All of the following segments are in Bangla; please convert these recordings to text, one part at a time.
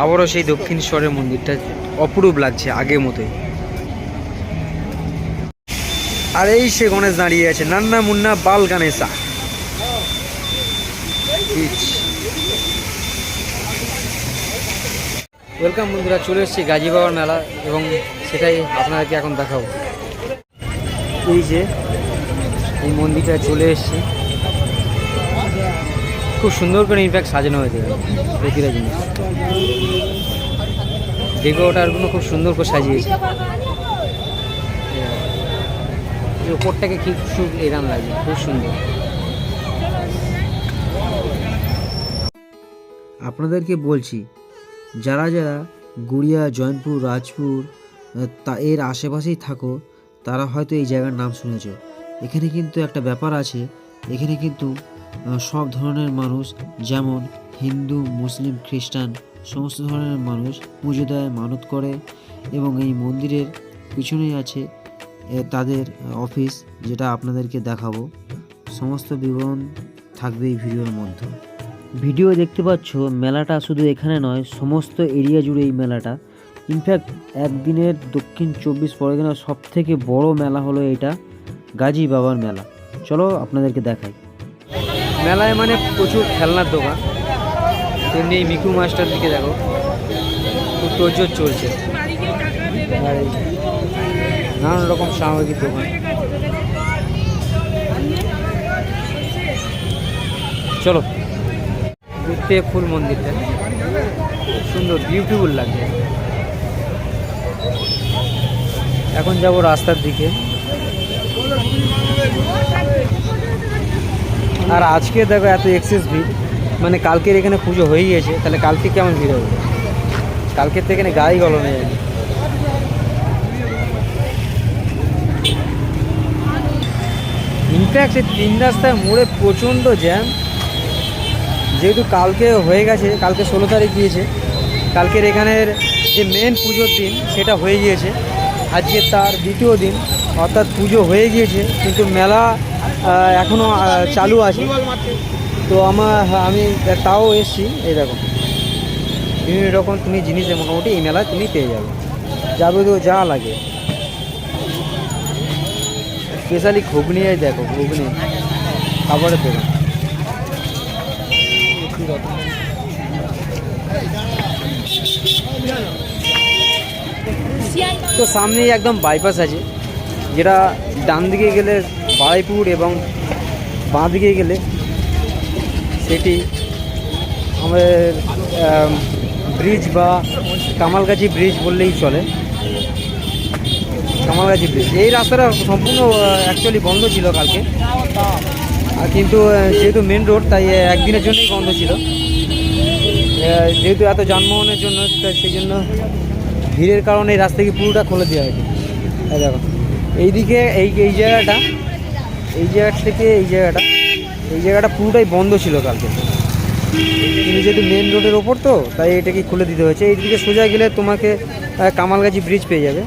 আবারও সেই দক্ষিণেশ্বরের মন্দিরটা অপরূপ লাগছে আগের মতোই। আর এই সে গণেশ দাঁড়িয়ে আছে, নান্না মুন্না বাল গণেশা ওয়েলকাম বন্ধুরা, চলে এসেছি গাজী বাবার মেলা এবং সেটাই আপনাদেরকে এখন দেখাবো। এই যে, এই মন্দিরটা চলে এসেছি। খুব সুন্দর করে ইনফ্যাক্ট সাজানো হয়েছে প্রতিটা জিনিস। ডেকোরেটারগুলো খুব সুন্দর করে সাজিয়েছে। ওপরটাকে কি খুব এরাম লাগছে খুব সুন্দর। আপনাদেরকে বলছি, যারা যারা গুড়িয়া, জয়নপুর, রাজপুর তা এর আশেপাশেই থাকো, তারা হয়তো এই জায়গার নাম শুনেছ। এখানে কিন্তু একটা ব্যাপার আছে, এখানে কিন্তু সব ধরনের মানুষ, যেমন হিন্দু, মুসলিম, খ্রিস্টান, সমস্ত ধরনের মানুষ পুজো দেয় মানত করে এবং এই মন্দিরের পিছনেই আছে তাদের অফিস যেটা আপনাদেরকে দেখাবো। সমস্ত বিবরণ থাকবে এই ভিডিওর মধ্যে। ভিডিও দেখতে পাচ্ছ, মেলাটা শুধু এখানে নয়, সমস্ত এরিয়া জুড়ে এই মেলাটা। ইনফ্যাক্ট একদিনের দক্ষিণ চব্বিশ পরগনার সব থেকে বড় মেলা হলো এটা গাজী বাবার মেলা। চলো আপনাদেরকে দেখাই। মেলায় মানে প্রচুর খেলনার দোকান। তেমনি এই মিকু মাস্টার দিকে দেখো, খুব তোরজোর চলছে। নানান রকম সামগ্রীর দোকান। চলো, ঘুরতে ফুল মন্দিরটা। সুন্দর বিউটিফুল লাগছে। এখন যাব রাস্তার দিকে। আর আজকে দেখো এত এক্সেস ভিড়। মানে কালকের এখানে পুজো হয়ে গিয়েছে তাহলে কালকে কেমন ভিড় হবে? কালকের তো এখানে গাড়ি গলো নেই ইনফ্যাক্ট সেই তিন রাস্তায় মোড়ে প্রচণ্ড জ্যাম যেহেতু কালকে হয়ে গেছে, কালকে ষোলো তারিখ গিয়েছে, কালকের এখানের যে মেন পুজোর দিন, সেটা হয়ে গিয়েছে। আজকে তার দ্বিতীয় দিন, অর্থাৎ পুজো হয়ে গিয়েছে, কিন্তু মেলা এখনও চালু আছে। তো আমার, আমি তাও এসছি দেখো। বিভিন্ন রকম তুমি জিনিস মোটামুটি এই মেলায় তুমি পেয়ে যাবে। যাবতীয় যা লাগে। স্পেশালি ঘুগনি দেখো, ঘুগনি। খাবারের দোকান তো সামনেই একদম বাইপাস আছে, যেটা ডান দিকে গেলে বাড়াইপুর এবং বাঁ দিকে গেলে সেটি আমাদের ব্রিজ বা কামালগাছি ব্রিজ বললেই চলে। কামালগাছি ব্রিজ। এই রাস্তাটা সম্পূর্ণ অ্যাকচুয়ালি বন্ধ ছিল কালকে। আর কিন্তু যেহেতু মেন রোড তাই একদিনের জন্যই বন্ধ ছিল। যেহেতু এত যানবাহনের জন্য তাই সেই জন্য ভিড়ের কারণে এই রাস্তাকে পুরোটা খুলে দেওয়া হয়েছে। দেখো, এইদিকে, এই এই জায়গাটা এই জায়গা থেকে এই জায়গাটা এই জায়গাটা পুরোটাই বন্ধ ছিল কালকে। তুমি যেহেতু মেন রোডের ওপর তো, তাই এটাকে খুলে দিতে হয়েছে। এইদিকে সোজা গেলে তোমাকে কামালগাছি ব্রিজ পেয়ে যাবে।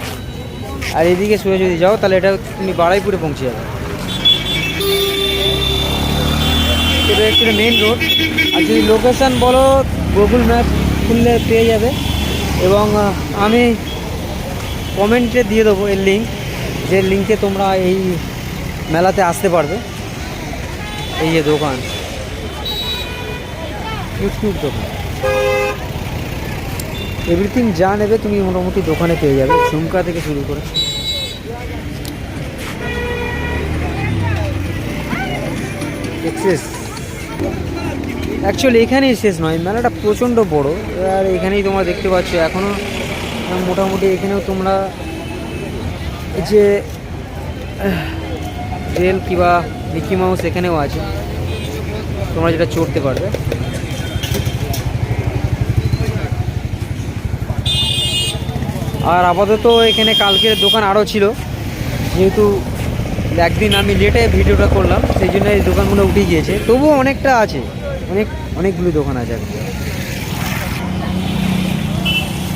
আর এইদিকে সোজা যদি যাও, তাহলে এটা তুমি বাড়াইপুরে পৌঁছে যাবে। এটা মেন রোড আর যদি লোকেশান বলো গুগল ম্যাপ খুললে পেয়ে যাবে। এবং আমি কমেন্টে দিয়ে দেবো এর লিঙ্ক যে লিঙ্কে তোমরা এই মেলাতে আসতে পারবে। এই যে দোকান। ইউটিউব দোকান। এভরিথিং যা নেবে তুমি মোটামুটি দোকানে পেয়ে যাবে, ঝুমকা থেকে শুরু করে। অ্যাকচুয়ালি এখানেই শেষ নয়, মেলাটা প্রচণ্ড বড়। আর এখানেই তোমরা দেখতে পাচ্ছ এখনও মোটামুটি এখানেও তোমরা যে আহ, রেল কিংবা মিকি মাউস এখানেও আছে। তোমরা যেটা চড়তে পারবে। আর আপাতত এখানে কালকের দোকান আরও ছিল। যেহেতু একদিন আমি লেটে ভিডিওটা করলাম সেই জন্য এই দোকানগুলো উঠে গিয়েছে। তবুও অনেকটা আছে। অনেক অনেকগুলো দোকান আছে।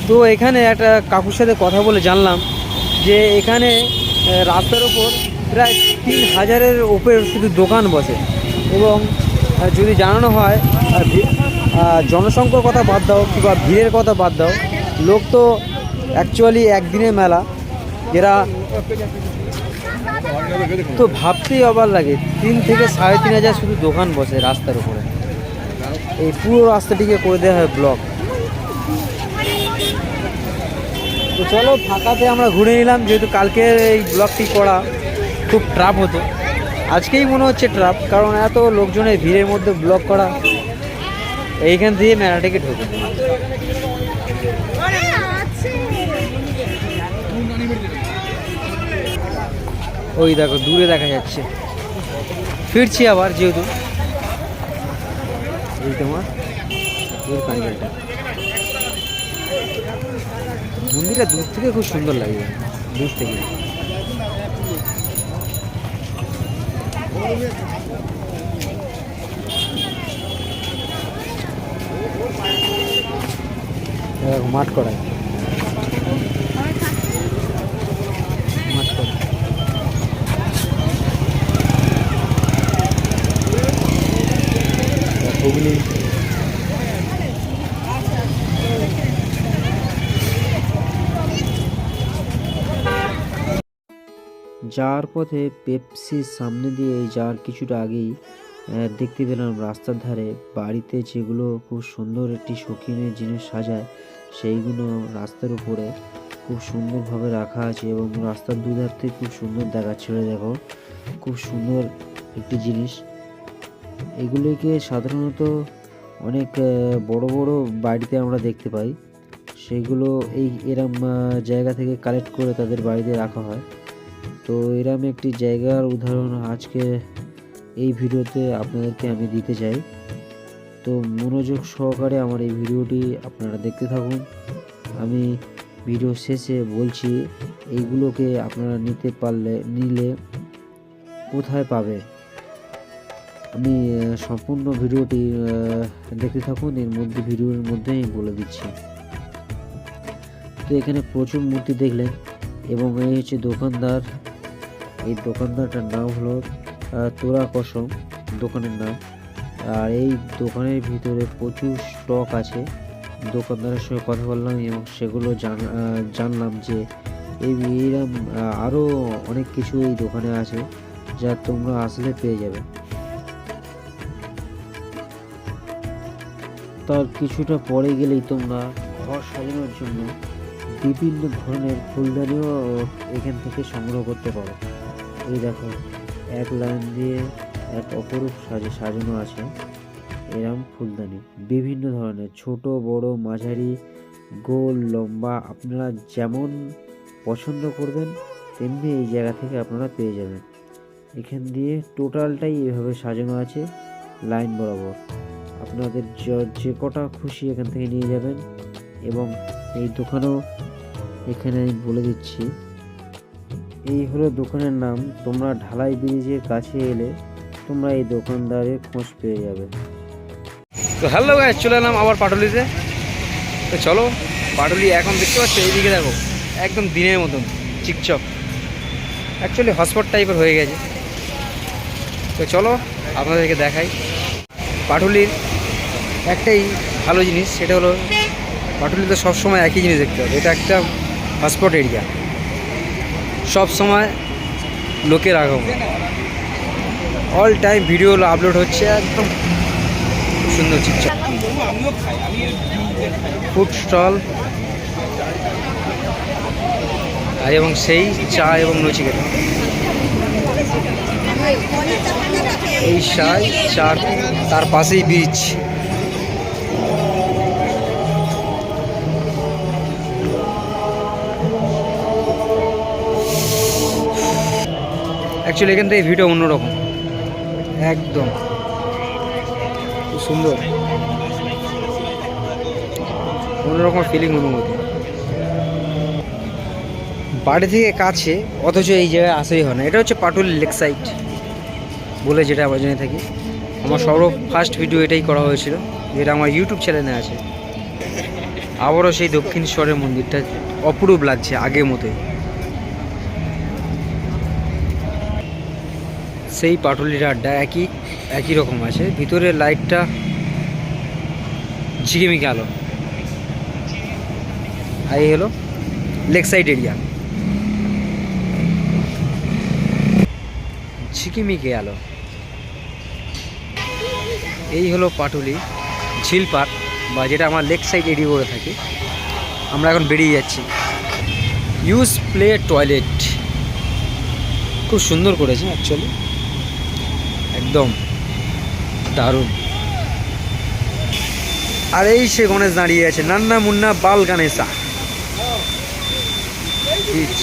তো এখানে একটা কাকুর সাথে কথা বলে জানলাম যে এখানে রাস্তার ওপর প্রায় তিন হাজারের ওপর শুধু দোকান বসে। এবং যদি জানানো হয় জনসংখ্যার কথা বাদ দাও কিংবা ভিড়ের কথা বাদ দাও, লোক তো অ্যাকচুয়ালি একদিনের মেলা। এরা তো ভাবতেই অবার লাগে, তিন থেকে সাড়ে তিন হাজার শুধু দোকান বসে রাস্তার উপরে। এই পুরো রাস্তাটিকে করে দেওয়া হয় ব্লক। তো চলো, ফাঁকাতে আমরা ঘুরে নিলাম, যেহেতু কালকে এই ব্লগটি করা। খুব ট্রাপ হতো। আজকেই মনে হচ্ছে ট্রাপ কারণ এত লোকজনের ভিড়ের মধ্যে ব্লক করা, এইখান দিয়ে মেলাটিকে ঢোকে। ওই দেখো, দূরে দেখা যাচ্ছে। ফিরছি আবার যেহেতু। এই তোমার মন্দিরটা দূর থেকে খুব সুন্দর লাগে দূর থেকে। মাঠ করে মাঠ করা হুগলি। যাওয়ার পথে পেপসির সামনে দিয়ে যাওয়ার কিছুটা আগেই দেখতে পেলাম রাস্তার ধারে বাড়িতে যেগুলো খুব সুন্দর একটি শৌখিনের জিনিস সাজায়, সেইগুলো রাস্তার উপরে খুব সুন্দরভাবে রাখা আছে এবং রাস্তার দুধার থেকে খুব সুন্দর দেখাচ্ছিল দেখো, খুব সুন্দর একটি জিনিস। এগুলিকে সাধারণত অনেক বড় বড় বাড়িতে আমরা দেখতে পাই। সেগুলো এই এরম জায়গা থেকে কালেক্ট করে তাদের বাড়িতে রাখা হয়। তো এরম একটি জায়গার উদাহরণ আজকে এই ভিডিওতে আপনাদেরকে আমি দিতে চাই। তো মনোযোগ সহকারে আমার এই ভিডিওটি আপনারা দেখতে থাকুন। আমি ভিডিও শেষে বলছি, এইগুলোকে আপনারা নিতে পারলে, নিলে কোথায় পাবে? আমি সম্পূর্ণ ভিডিওটি দেখতে থাকুন। এর মধ্যে, ভিডিওর মধ্যে আমি বলে দিচ্ছি। তো এখানে প্রচুর মূর্তি দেখলেন এবং এই হচ্ছে দোকানদার। এই দোকানদারটার নাম হলো তোরা কসম দোকানের নাম। আর এই দোকানের ভিতরে প্রচুর স্টক আছে। দোকানদারের সঙ্গে কথা বললাম এবং সেগুলো জানলাম যে এই এইরকম আরও অনেক কিছু এই দোকানে আছে যা তোমরা আসলে পেয়ে যাবে। তার কিছুটা পরে গেলেই তোমরা ঘর সাজানোর জন্য বিভিন্ন ধরনের ফুলদানিও এখান থেকে সংগ্রহ করতে পারো। এই দেখো, এক লাইন দিয়ে এক অপরূপ সাজে সাজানো আছে। এরম ফুলদানি। বিভিন্ন ধরনের, ছোট, বড়, মাঝারি, গোল, লম্বা, আপনারা যেমন পছন্দ করবেন, তেমনি এই জায়গা থেকে আপনারা পেয়ে যাবেন। এখান দিয়ে টোটালটাই এভাবে সাজানো আছে, লাইন বরাবর। আপনাদের যে কটা খুশি এখান থেকে নিয়ে যাবেন। এবং এই দোকানও এখানে আমি বলে দিচ্ছি। এই হলো দোকানের নাম। তোমরা ঢালাই ব্রিজের কাছে এলে তোমরা এই দোকানদারের খোঁজ পেয়ে যাবে। তো হ্যালো গাইস চলে এলাম আবার পাটুলিতে। তো চলো, পাটুলি এখন দেখতে পাচ্ছ, এইদিকে দেখো, একদম দিনের মতন, চিকচক। অ্যাকচুয়ালি হটস্পট টাইপের হয়ে গেছে। তো চলো, আপনাদেরকে দেখাই। পাটুলির একটাই ভালো জিনিস, সেটা হলো পাটুলিতে সবসময় একই জিনিস দেখতে হবে। এটা একটা হটস্পট এরিয়া সব সময় লোকের আগমন। অল টাইম ভিডিও আপলোড হচ্ছে একদম সুন্দর চিকচাক ফুড স্টল এবং সেই চা এবং নচিকেতা এই সাই, চার, তার পাশেই বীচ অ্যাকচুয়ালি এখান থেকে ভিডিও অন্যরকম। একদম। খুব সুন্দর। অন্যরকম ফিলিং অনুভূতি। বাড়ি থেকে কাছে অথচ এই জায়গায় আসেই হয় না। এটা হচ্ছে পাটুল লেক সাইড বলে যেটা আমরা জেনে থাকি। আমার সর্ব ফার্স্ট ভিডিও এটাই করা হয়েছিল যেটা আমার ইউটিউব চ্যানেলে আছে। আবারও সেই দক্ষিণেশ্বরের মন্দিরটা অপরূপ লাগছে আগের মতোই। সেই পাটুলির আড্ডা একই একই রকম আছে। ভিতরে লাইটটা ঝিকিমিকি আলো। আর এই হলো লেক সাইড এরিয়া ঝিকিমিকি আলো। এই হলো পাটুলি ঝিল পার্ক বা যেটা আমরা লেক সাইড এরিয়া করে থাকি। আমরা এখন বেরিয়ে যাচ্ছি। ইউজ প্লে টয়লেট খুব সুন্দর করেছে অ্যাকচুয়ালি একদম দারুণ আর এই সে গণেশ দাঁড়িয়ে আছে, নান্না মুন্না বাল Beach।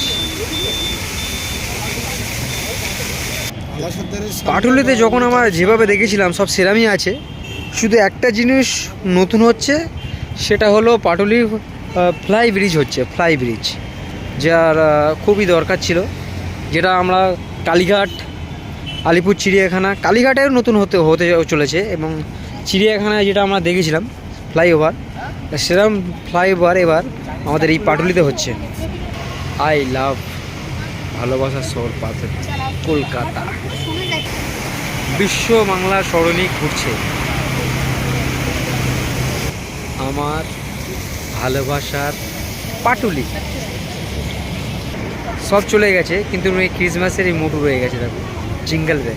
পাটুলিতে যখন আমার যেভাবে দেখেছিলাম সব সেরামই আছে, শুধু একটা জিনিস নতুন হচ্ছে, সেটা হলো পাটুলি ফ্লাই ব্রিজ হচ্ছে ফ্লাই ব্রিজ যার খুবই দরকার ছিল, যেটা আমরা কালীঘাট আলিপুর চিড়িয়াখানা। কালীঘাটেও নতুন হতে হতে চলেছে এবং চিড়িয়াখানায় যেটা আমরা দেখেছিলাম, ফ্লাইওভার সেরকম ফ্লাইওভার এবার আমাদের এই পাটুলিতে হচ্ছে। আই লাভ ভালোবাসার শহর পাথর কলকাতা। বিশ্ব বাংলা সরণি ঘুরছে। আমার ভালোবাসার পাটুলি। সব চলে গেছে, কিন্তু ক্রিসমাসের এই মোটু রয়ে গেছে, দেখো। জিঙ্গল বে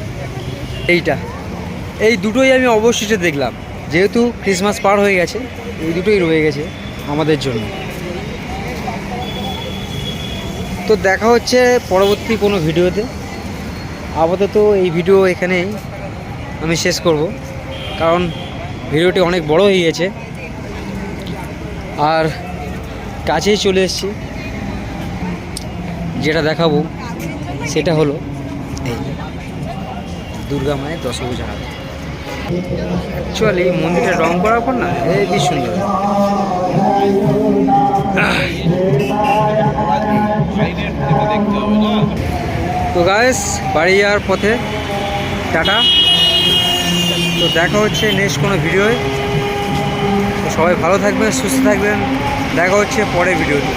এইটা। এই দুটোই আমি অবশেষে দেখলাম। যেহেতু ক্রিসমাস পার হয়ে গেছে, এই দুটোই রয়ে গেছে আমাদের জন্য। তো দেখা হচ্ছে পরবর্তী কোনো ভিডিওতে। আপাতত এই ভিডিও এখানেই আমি শেষ করব। কারণ ভিডিওটি অনেক বড় হয়ে গেছে। আর কাছেই চলে এসেছি। যেটা দেখাবো, সেটা হলো দুর্গা মায়ের দশভূজা হাট অ্যাকচুয়ালি মন্দিরটা রং করার পর না? হেবি সুন্দর। তো গায়েস বাড়ি যাওয়ার পথে টাটা। তো দেখা হচ্ছে নেক্সট কোনো ভিডিওয় তো সবাই ভালো থাকবেন সুস্থ থাকবেন। দেখা হচ্ছে পরে ভিডিওতে